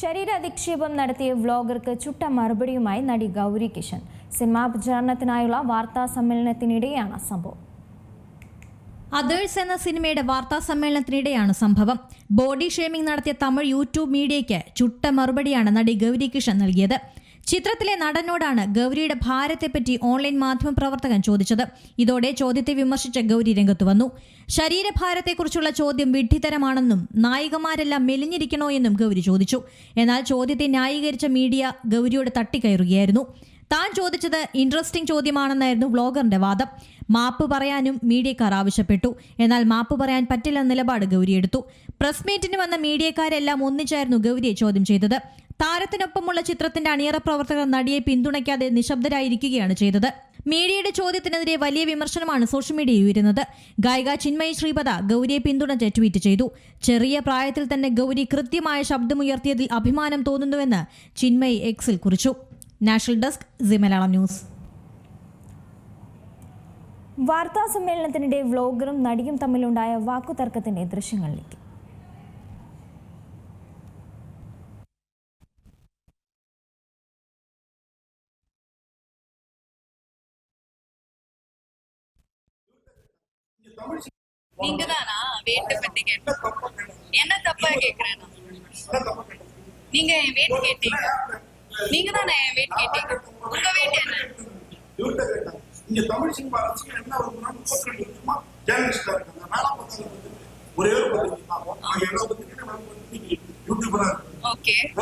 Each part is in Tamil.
ശരീര അധിക്ഷേപം നടത്തിയ വ്ലോഗർക്ക് ചുട്ട മറുപടിയുമായി നടി ഗൗരി കിഷൻ. സിനിമാ പ്രചാരണത്തിനായുള്ള വാർത്താ സമ്മേളനത്തിനിടെയാണ് സംഭവം. അതേഴ്സ് എന്ന സിനിമയുടെ വാർത്താ സമ്മേളനത്തിനിടെയാണ് സംഭവം. ബോഡി ഷേമിംഗ് നടത്തിയ തമിഴ് യൂട്യൂബ് മീഡിയയ്ക്ക് ചുട്ട മറുപടിയാണ് നടി ഗൗരി കിഷൻ നൽകിയത്. ചിത്രത്തിലെ നടനോടാണ് ഗൗരിയുടെ ഭാരത്തെപ്പറ്റി ഓൺലൈൻ മാധ്യമപ്രവർത്തകൻ ചോദിച്ചത്. ഇതോടെ ചോദ്യത്തെ വിമർശിച്ച ഗൗരി രംഗത്തു വന്നു. ശരീരഭാരത്തെക്കുറിച്ചുള്ള ചോദ്യം വിഡ്ഢിതരമാണെന്നും നായികമാരെല്ലാം മെലിഞ്ഞിരിക്കണോ എന്നും ഗൗരി ചോദിച്ചു. എന്നാൽ ചോദ്യത്തെ ന്യായീകരിച്ച മീഡിയ ഗൗരിയോട് തട്ടിക്കയറുകയായിരുന്നു. താൻ ചോദിച്ചത് ഇൻട്രസ്റ്റിംഗ് ചോദ്യമാണെന്നായിരുന്നു വ്ളോഗറിന്റെ വാദം. മാപ്പ് പറയാനും മീഡിയക്കാർ ആവശ്യപ്പെട്ടു. എന്നാൽ മാപ്പ് പറയാൻ പറ്റില്ലെന്ന നിലപാട് ഗൗരി എടുത്തു. പ്രസ് മീറ്റിന് വന്ന മീഡിയക്കാരെല്ലാം ഒന്നിച്ചായിരുന്നു ഗൗരിയെ ചോദ്യം ചെയ്തത്. താരത്തിനൊപ്പമുള്ള ചിത്രത്തിന്റെ അണിയറ പ്രവർത്തകർ നടിയെ പിന്തുണയ്ക്കാതെ നിശബ്ദരായിരിക്കുകയാണ് ചെയ്തത്. മീഡിയയുടെ ചോദ്യത്തിനെതിരെ വലിയ വിമർശനമാണ് സോഷ്യൽ മീഡിയയിൽ ഉയരുന്നത്. ഗായിക ചിന്മയി ശ്രീപദ ഗൗരിയെ പിന്തുണച്ച് ട്വീറ്റ് ചെയ്തു. ചെറിയ പ്രായത്തിൽ തന്നെ ഗൗരി കൃത്യമായ ശബ്ദമുയർത്തിയതിൽ അഭിമാനം തോന്നുന്നുവെന്ന് ചിന്മയി എക്സിൽ കുറിച്ചു. National desk Malayalam news. വാർത്താ സമ്മേളനത്തിനിടെ വ്ലോഗറും നടിയും തമ്മിലുണ്ടായ വാക്കുതർക്കത്തിന്റെ ദൃശ്യങ്ങളിലേക്ക്. நீங்க தானா வெயிட்ட பத்தி கேட்டேன். என்ன தப்பா கேக்குறேன் நீங்க என் வெயிட் கேட்டீங்க. நீங்க தானே என் வெயிட் கேட்டீங்க? உங்க வெயிட் என்ன? இங்க தமிழ் சினிமா ரசிகர் என்ன ஒரு முப்பத்தி ரெண்டு வருஷமா ஜேர்னலிஸ்டா இருக்காங்க ஒரே ஒரு பத்தி நான் யூடியூபரா ஓகே என்ன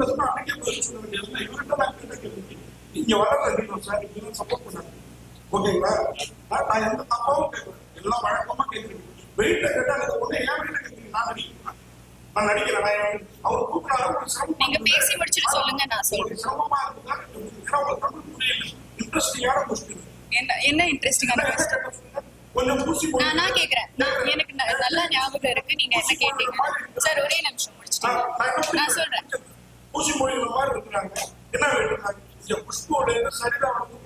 பேசணும் அன்னைக்கே பதில் சொல்ல வேண்டியது இவர்கிட்ட நான் கேட்ட கேள்வி சார் சப்போர்ட் பண்ணாங்க. ஓகேங்களா நான் எந்த தப்பாவும் கேட்கல. எல்லாம் வழக்கமா கேட்கிறேன் வெயிட்ட கேட்டா அது ஒண்ணு ஏன் வெயிட்ட கேட்கிறீங்க. நான் நடிக்கிறேன். நான் நடிக்கிறேன். நான் அவர் கூப்பிடாரு ஒரு சிரமம் நீங்க பேசி முடிச்சிட்டு சொல்லுங்க நான் சொல்றேன். உங்களுக்கு சிரமமா இருக்குதா ஏன்னா உங்களுக்கு தமிழ் புரியல. இன்ட்ரெஸ்டிங்கான கொஸ்டின் என்ன என்ன இன்ட்ரெஸ்டிங்கான கொஞ்சம் பூசி நான் நான் கேக்குறேன். நான் எனக்கு நல்லா ஞாபகம் இருக்கு. நீங்க என்ன கேட்டீங்க? சார் ஒரே நிமிஷம் முடிச்சிட்டீங்க நான் சொல்றேன்? ஊசி மொழியில மாதிரி இருக்கிறாங்க என்ன புஷ்போட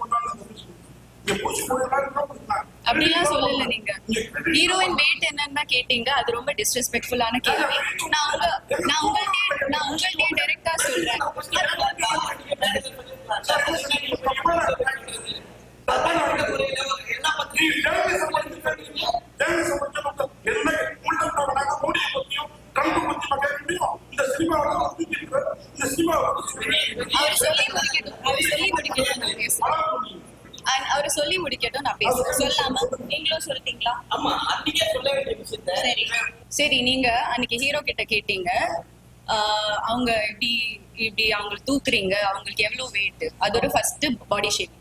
கொண்டாடுறது அப்படிலாம் சொல்லல நீங்க. ஹீரோயின் வெயிட் என்னன்னு கேட்டீங்க அது ரொம்ப டிஸ்ரெஸ்பெக்ட்ஃபுல்லான கேள்வி. நான் உங்க நான் உங்கள்கிட்ட நான் உங்கள்கிட்ட டைரக்டா சொல்றேன். சொல்லி முடிக்கட்டும் நான் பேசுறேன். சொல்லாம நீங்களும் சொல்லிட்டீங்களா? ஆமா அன்னைக்கே சொல்ல வேண்டிய விஷயத்த. சரி. சரி நீங்க அன்னைக்கு ஹீரோ கிட்ட கேட்டீங்க. அவங்க இப்படி இப்படி அவங்க தூக்குறீங்க? அவங்களுக்கு எவ்வளவு வெயிட் அது ஒரு ஃபர்ஸ்ட் பாடி ஷேப்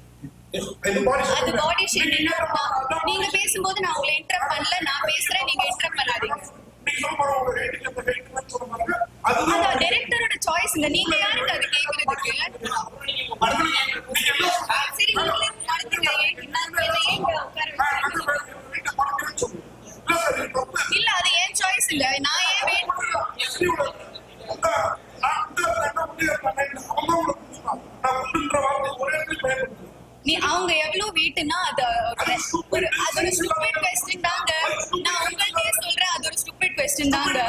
அது பாடி ஷேமிங் நீங்க பேசும்போது நான் உங்களை இன்டரப்ட் பண்ணல. நான் பேசுறேன் நீங்க இன்டரப்ட் பண்ணாதீங்க. நீ சொல்ல போற உங்க ரேட்டிங் அந்த ரேட்டிங் சொல்ல பாருங்க அதுதான் அது டைரக்டரோட சாய்ஸ்ங்க நீங்க யாருக்கு அது கேக்குறதுக்கு இல்ல நான் ஏன் வெயிட் நீ அவங்க எவ்வளவு வெயிட்னா அது அது ஒரு ஸ்டூபிட் கொஸ்டின் தாங்க நான் உங்கள்கிட்டயே சொல்றேன் அது ஒரு ஸ்டூபிட் கொஸ்டின் தாங்க